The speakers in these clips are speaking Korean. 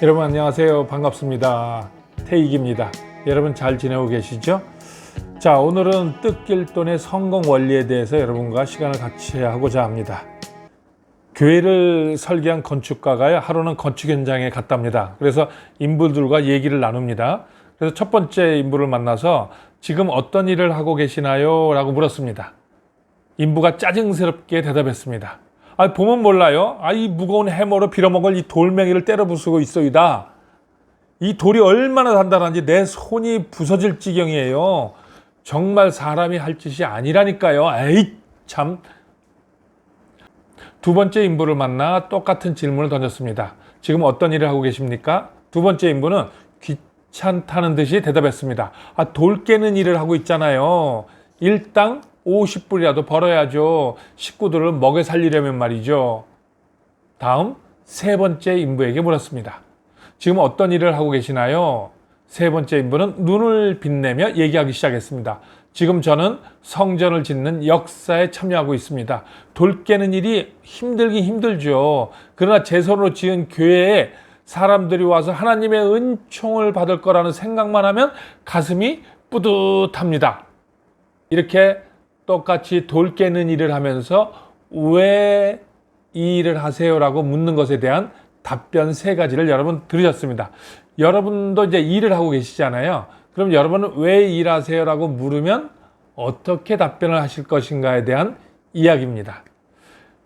여러분 안녕하세요. 반갑습니다. 태익입니다. 여러분 잘 지내고 계시죠? 자, 오늘은 뜻길돈의 성공 원리에 대해서 여러분과 시간을 같이 하고자 합니다. 교회를 설계한 건축가가요, 하루는 건축 현장에 갔답니다. 그래서 인부들과 얘기를 나눕니다. 그래서 첫 번째 인부를 만나서 지금 어떤 일을 하고 계시나요? 라고 물었습니다. 인부가 짜증스럽게 대답했습니다. 아, 보면 몰라요. 아, 이 무거운 해머로 빌어먹을 이 돌멩이를 때려 부수고 있어이다. 이 돌이 얼마나 단단한지 내 손이 부서질 지경이에요. 정말 사람이 할 짓이 아니라니까요. 에이, 참. 두 번째 인부를 만나 똑같은 질문을 던졌습니다. 지금 어떤 일을 하고 계십니까? 두 번째 인부는 귀찮다는 듯이 대답했습니다. 아, 돌 깨는 일을 하고 있잖아요. 일당 50불이라도 벌어야죠. 식구들을 먹여 살리려면 말이죠. 다음 세 번째 인부에게 물었습니다. 지금 어떤 일을 하고 계시나요? 세 번째 인부는 눈을 빛내며 얘기하기 시작했습니다. 지금 저는 성전을 짓는 역사에 참여하고 있습니다. 돌 깨는 일이 힘들긴 힘들죠. 그러나 제 손으로 지은 교회에 사람들이 와서 하나님의 은총을 받을 거라는 생각만 하면 가슴이 뿌듯합니다. 이렇게 똑같이 돌 깨는 일을 하면서 왜 이 일을 하세요라고 묻는 것에 대한 답변 세 가지를 여러분 들으셨습니다. 여러분도 이제 일을 하고 계시잖아요. 그럼 여러분은 왜 일하세요라고 물으면 어떻게 답변을 하실 것인가에 대한 이야기입니다.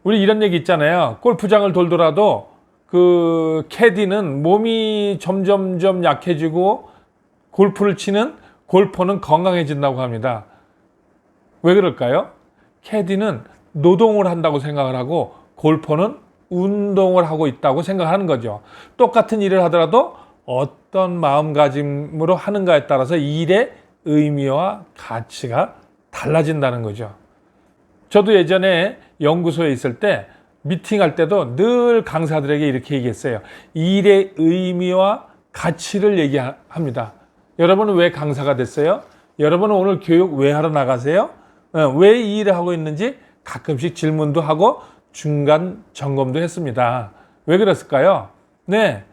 우리 이런 얘기 있잖아요. 골프장을 돌더라도 그 캐디는 몸이 점점점 약해지고 골프를 치는 골퍼는 건강해진다고 합니다. 왜 그럴까요? 캐디는 노동을 한다고 생각을 하고 골퍼는 운동을 하고 있다고 생각하는 거죠. 똑같은 일을 하더라도 어떤 마음가짐으로 하는가에 따라서 일의 의미와 가치가 달라진다는 거죠. 저도 예전에 연구소에 있을 때 미팅할 때도 늘 강사들에게 이렇게 얘기했어요. 일의 의미와 가치를 얘기합니다. 여러분은 왜 강사가 됐어요? 여러분은 오늘 교육 왜 하러 나가세요? 어, 왜이 일을 하고 있는지 가끔씩 질문도 하고 중간 점검도 했습니다. 왜 그랬을까요? 네.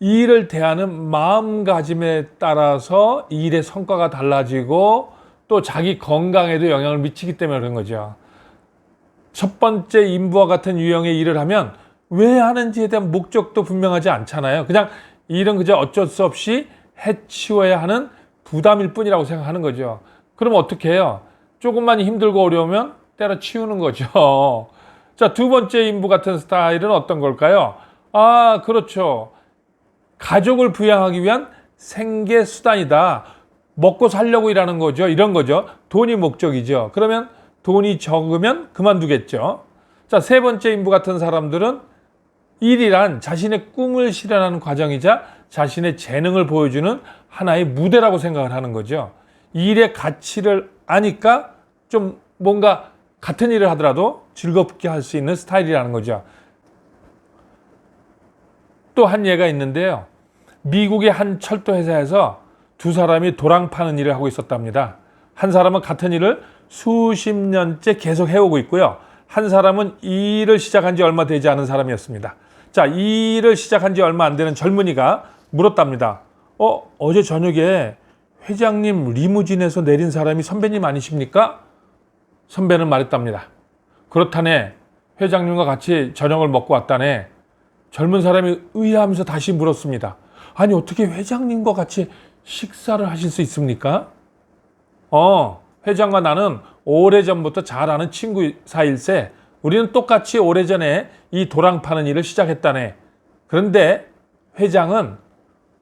이 일을 대하는 마음가짐에 따라서 이 일의 성과가 달라지고 또 자기 건강에도 영향을 미치기 때문에 그런 거죠. 첫 번째 인부와 같은 유형의 일을 하면 왜 하는지에 대한 목적도 분명하지 않잖아요. 그냥 이 일은 그저 어쩔 수 없이 해치워야 하는 부담일 뿐이라고 생각하는 거죠. 그럼 어떻게 해요? 조금만 힘들고 어려우면 때려치우는 거죠. 자, 두 번째 인부 같은 스타일은 어떤 걸까요? 아, 그렇죠. 가족을 부양하기 위한 생계 수단이다. 먹고 살려고 일하는 거죠. 이런 거죠. 돈이 목적이죠. 그러면 돈이 적으면 그만두겠죠. 자, 세 번째 인부 같은 사람들은 일이란 자신의 꿈을 실현하는 과정이자 자신의 재능을 보여주는 하나의 무대라고 생각을 하는 거죠. 일의 가치를 아니까 좀 뭔가 같은 일을 하더라도 즐겁게 할 수 있는 스타일이라는 거죠. 또 한 예가 있는데요. 미국의 한 철도 회사에서 두 사람이 도랑 파는 일을 하고 있었답니다. 한 사람은 같은 일을 수십 년째 계속 해오고 있고요. 한 사람은 이 일을 시작한 지 얼마 되지 않은 사람이었습니다. 자, 이 일을 시작한 지 얼마 안 되는 젊은이가 물었답니다. 어, 어제 저녁에 회장님 리무진에서 내린 사람이 선배님 아니십니까? 선배는 말했답니다. 그렇다네. 회장님과 같이 저녁을 먹고 왔다네. 젊은 사람이 의아하면서 다시 물었습니다. 아니, 어떻게 회장님과 같이 식사를 하실 수 있습니까? 어, 회장과 나는 오래전부터 잘 아는 친구 사이일세. 우리는 똑같이 오래전에 이 도랑 파는 일을 시작했다네. 그런데 회장은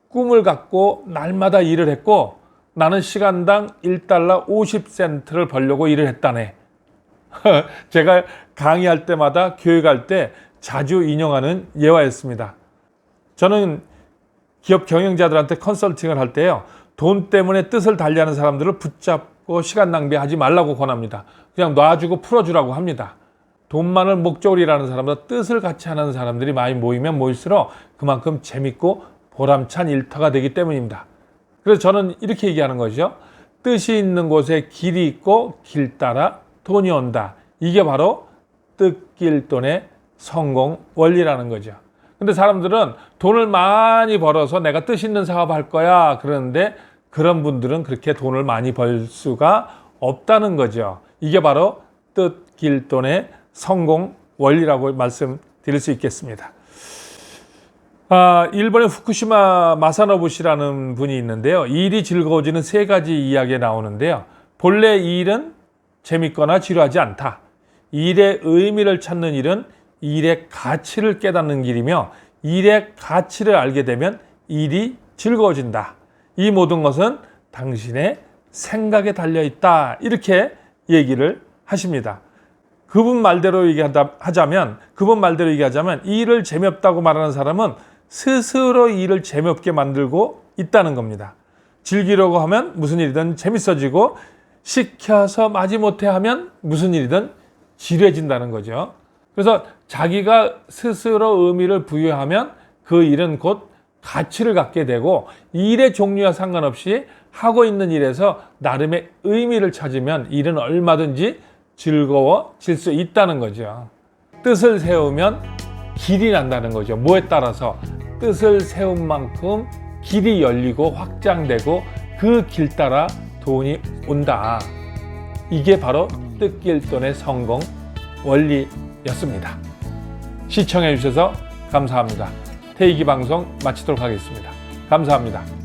꿈을 갖고 날마다 일을 했고 나는 시간당 1달러 50센트를 벌려고 일을 했다네. 제가 강의할 때마다 교육할 때 자주 인용하는 예화였습니다. 저는 기업 경영자들한테 컨설팅을 할 때요. 돈 때문에 뜻을 달리하는 사람들을 붙잡고 시간 낭비하지 말라고 권합니다. 그냥 놔주고 풀어주라고 합니다. 돈만을 목적으로 일하는 사람보다 뜻을 같이 하는 사람들이 많이 모이면 모일수록 그만큼 재밌고 보람찬 일터가 되기 때문입니다. 그래서 저는 이렇게 얘기하는 거죠. 뜻이 있는 곳에 길이 있고 길 따라 돈이 온다. 이게 바로 뜻길 돈의 성공 원리라는 거죠. 근데 사람들은 돈을 많이 벌어서 내가 뜻 있는 사업 할 거야. 그러는데 그런 분들은 그렇게 돈을 많이 벌 수가 없다는 거죠. 이게 바로 뜻, 길, 돈의 성공 원리라고 말씀드릴 수 있겠습니다. 아, 일본의 후쿠시마 마사노부 씨라는 분이 있는데요. 일이 즐거워지는 세 가지 이야기에 나오는데요. 본래 이 일은 재밌거나 지루하지 않다. 일의 의미를 찾는 일은 일의 가치를 깨닫는 길이며 일의 가치를 알게 되면 일이 즐거워진다. 이 모든 것은 당신의 생각에 달려 있다. 이렇게 얘기를 하십니다. 그분 말대로 얘기하자면 그분 말대로 얘기하자면 이 일을 재미없다고 말하는 사람은 스스로 이 일을 재미없게 만들고 있다는 겁니다. 즐기려고 하면 무슨 일이든 재밌어지고 시켜서 마지못해 하면 무슨 일이든 지루해진다는 거죠. 그래서 자기가 스스로 의미를 부여하면 그 일은 곧 가치를 갖게 되고 일의 종류와 상관없이 하고 있는 일에서 나름의 의미를 찾으면 일은 얼마든지 즐거워질 수 있다는 거죠. 뜻을 세우면 길이 난다는 거죠. 뭐에 따라서 뜻을 세운 만큼 길이 열리고 확장되고 그 길 따라 돈이 온다. 이게 바로 뜻길돈의 성공 원리였습니다. 시청해 주셔서 감사합니다. 태희기 방송 마치도록 하겠습니다. 감사합니다.